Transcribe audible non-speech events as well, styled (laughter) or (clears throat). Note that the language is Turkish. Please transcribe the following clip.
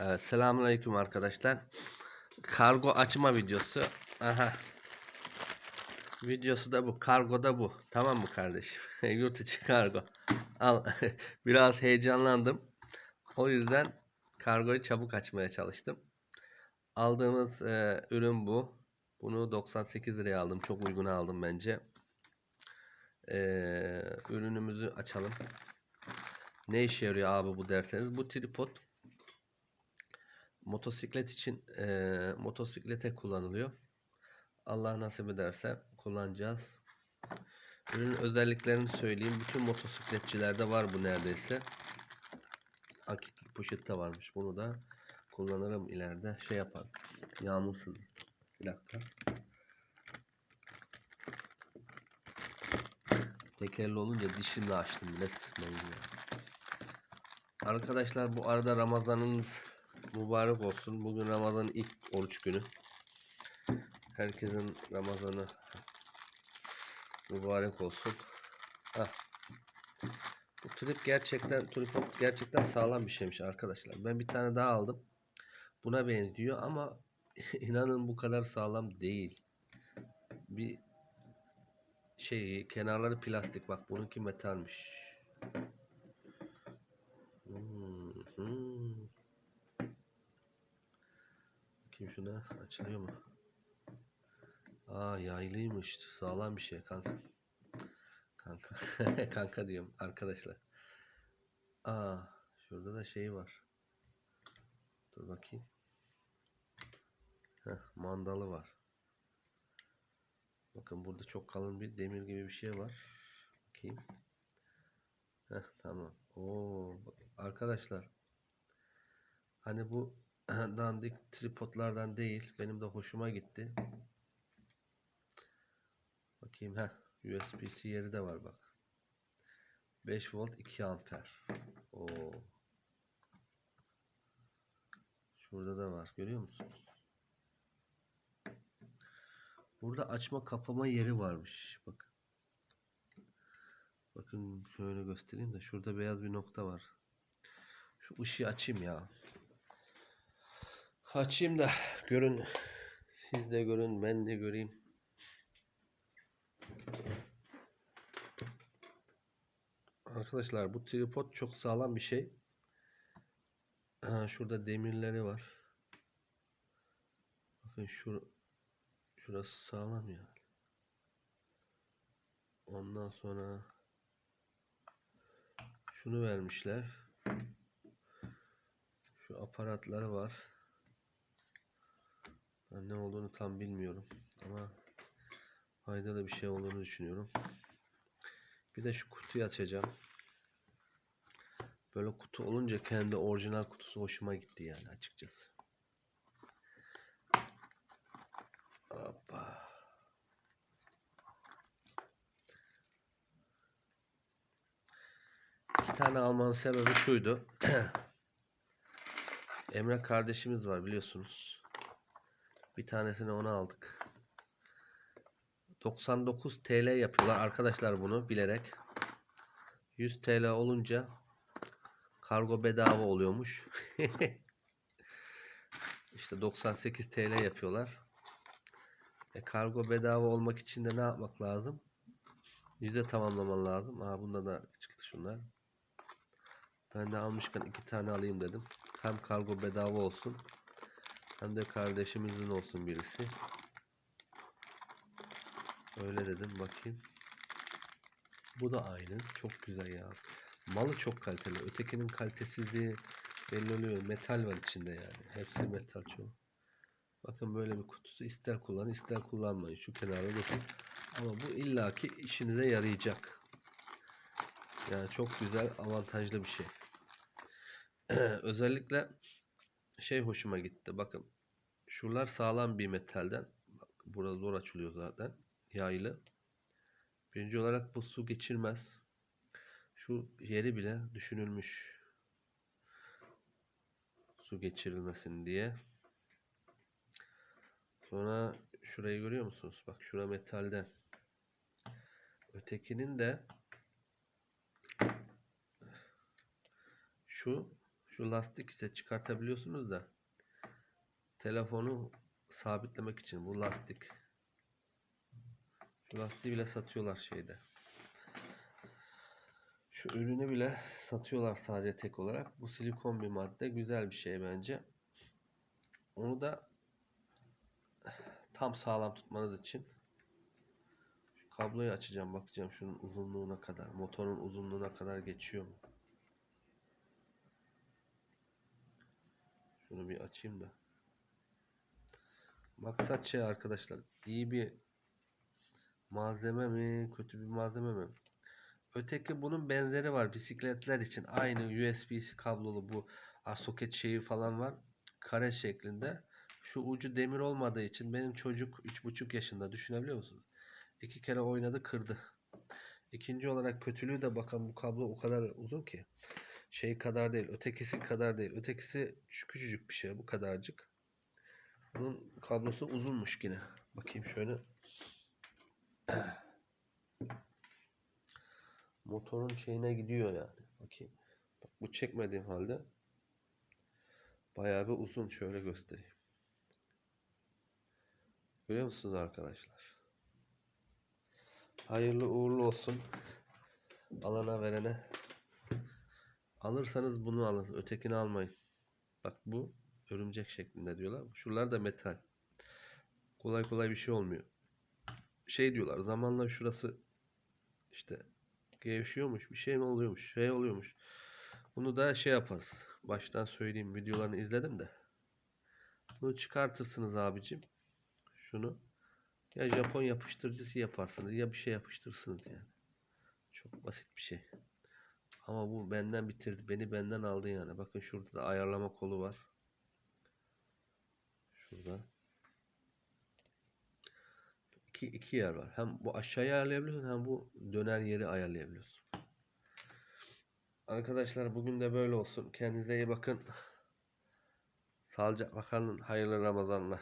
Evet, selamünaleyküm arkadaşlar. Kargo açma videosu. Aha. Videosu da bu. Kargo da bu. Tamam mı kardeşim? (laughs) Yurt içi kargo. Al. (laughs) Biraz heyecanlandım. O yüzden kargoyu çabuk açmaya çalıştım. Aldığımız e, ürün bu. Bunu 98 liraya aldım. Çok uygun aldım bence. E, ürünümüzü açalım. Ne işe yarıyor abi bu derseniz. Bu tripod motosiklet için eee, motosiklete kullanılıyor. Allah nasip ederse kullanacağız. Ürünün özelliklerini söyleyeyim. Bütün motosikletçilerde var bu neredeyse. Akitli poşette varmış. Bunu da kullanırım ileride. Şey yapar. Yağmursuz. Bir dakika. Tekerli olunca dişimle açtım bile sıkmayın ya. Arkadaşlar bu arada Ramazanınız mübarek olsun. Bugün Ramazan'ın ilk oruç günü. Herkesin Ramazan'ı mübarek olsun. Hah. Bu trip gerçekten tripod gerçekten sağlam bir şeymiş arkadaşlar. Ben bir tane daha aldım. Buna benziyor ama (laughs) inanın bu kadar sağlam değil. Bir şey kenarları plastik bak bununki metalmiş. Şuna açılıyor mu? Aa yaylıymış. Sağlam bir şey kanka. Kanka. (laughs) kanka diyorum arkadaşlar. Aa şurada da şey var. Dur bakayım. Heh, mandalı var. Bakın burada çok kalın bir demir gibi bir şey var. Bakayım. Heh, tamam. Oo, arkadaşlar. Hani bu (clears throat) dandik tripodlardan değil. Benim de hoşuma gitti. Bakayım ha USB-C yeri de var bak. 5 volt 2 amper. Oo. Şurada da var. Görüyor musunuz? Burada açma kapama yeri varmış. Bakın. Bakın şöyle göstereyim de şurada beyaz bir nokta var. Şu ışığı açayım ya. Açayım da görün. Siz de görün, ben de göreyim. Arkadaşlar bu tripod çok sağlam bir şey. Ha, şurada demirleri var. Bakın şu şurası sağlam ya. Ondan sonra şunu vermişler. Şu aparatları var. Ben ne olduğunu tam bilmiyorum ama faydalı bir şey olduğunu düşünüyorum. Bir de şu kutuyu açacağım. Böyle kutu olunca kendi orijinal kutusu hoşuma gitti yani açıkçası. Hoppa. İki tane almanın sebebi şuydu. (clears throat) Emre kardeşimiz var biliyorsunuz. Bir tanesini ona aldık. 99 TL yapıyorlar arkadaşlar bunu bilerek. 100 TL olunca kargo bedava oluyormuş. (laughs) işte 98 TL yapıyorlar. E, kargo bedava olmak için de ne yapmak lazım? Yüzde tamamlaman lazım. Aa bunda da çıktı şunlar. Ben de almışken iki tane alayım dedim. Hem kargo bedava olsun. Hem de kardeşimizin olsun birisi. Öyle dedim bakayım. Bu da aynı. Çok güzel ya. Malı çok kaliteli. Ötekinin kalitesizliği belli oluyor. Metal var içinde yani. Hepsi metal çoğu. Bakın böyle bir kutusu ister kullanın ister kullanmayın. Şu kenara dursun. Ama bu illaki işinize yarayacak. Yani çok güzel avantajlı bir şey. (clears throat) Özellikle şey hoşuma gitti. Bakın şuralar sağlam bir metalden. Bak, burada zor açılıyor zaten. Yaylı. Birinci olarak bu su geçirmez. Şu yeri bile düşünülmüş. Su geçirilmesin diye. Sonra şurayı görüyor musunuz? Bak şura metalden. Ötekinin de şu Şu lastik ise çıkartabiliyorsunuz da telefonu sabitlemek için bu lastik. Şu lastiği bile satıyorlar şeyde. Şu ürünü bile satıyorlar sadece tek olarak. Bu silikon bir madde. Güzel bir şey bence. Onu da tam sağlam tutmanız için şu kabloyu açacağım. Bakacağım şunun uzunluğuna kadar. Motorun uzunluğuna kadar geçiyor mu? Şunu bir açayım da. Maksat şey arkadaşlar. iyi bir malzeme mi? Kötü bir malzeme mi? Öteki bunun benzeri var bisikletler için. Aynı USB-C kablolu bu soket şeyi falan var. Kare şeklinde. Şu ucu demir olmadığı için benim çocuk 3,5 yaşında düşünebiliyor musunuz? İki kere oynadı kırdı. İkinci olarak kötülüğü de bakın bu kablo o kadar uzun ki. Şey kadar değil. Ötekisi kadar değil. Ötekisi küçücük bir şey. Bu kadarcık. Bunun kablosu uzunmuş yine. Bakayım şöyle. (clears throat) Motorun şeyine gidiyor yani. Bakayım. Bak bu çekmediğim halde bayağı bir uzun. Şöyle göstereyim. Görüyor musunuz arkadaşlar? Hayırlı uğurlu olsun. Alana verene. Alırsanız bunu alın. Ötekini almayın. Bak bu örümcek şeklinde diyorlar. Şuralar da metal. Kolay kolay bir şey olmuyor. Şey diyorlar zamanla şurası işte gevşiyormuş bir şey mi oluyormuş şey oluyormuş. Bunu da şey yaparız. Baştan söyleyeyim videolarını izledim de. Bunu çıkartırsınız abicim. Şunu ya Japon yapıştırıcısı yaparsınız ya bir şey yapıştırırsınız yani. Çok basit bir şey. Ama bu benden bitirdi. Beni benden aldı yani. Bakın şurada da ayarlama kolu var. Şurada. İki, iki yer var. Hem bu aşağıya ayarlayabiliyorsun hem bu döner yeri ayarlayabiliyorsun. Arkadaşlar bugün de böyle olsun. Kendinize iyi bakın. Sağlıcakla kalın. Hayırlı Ramazanlar.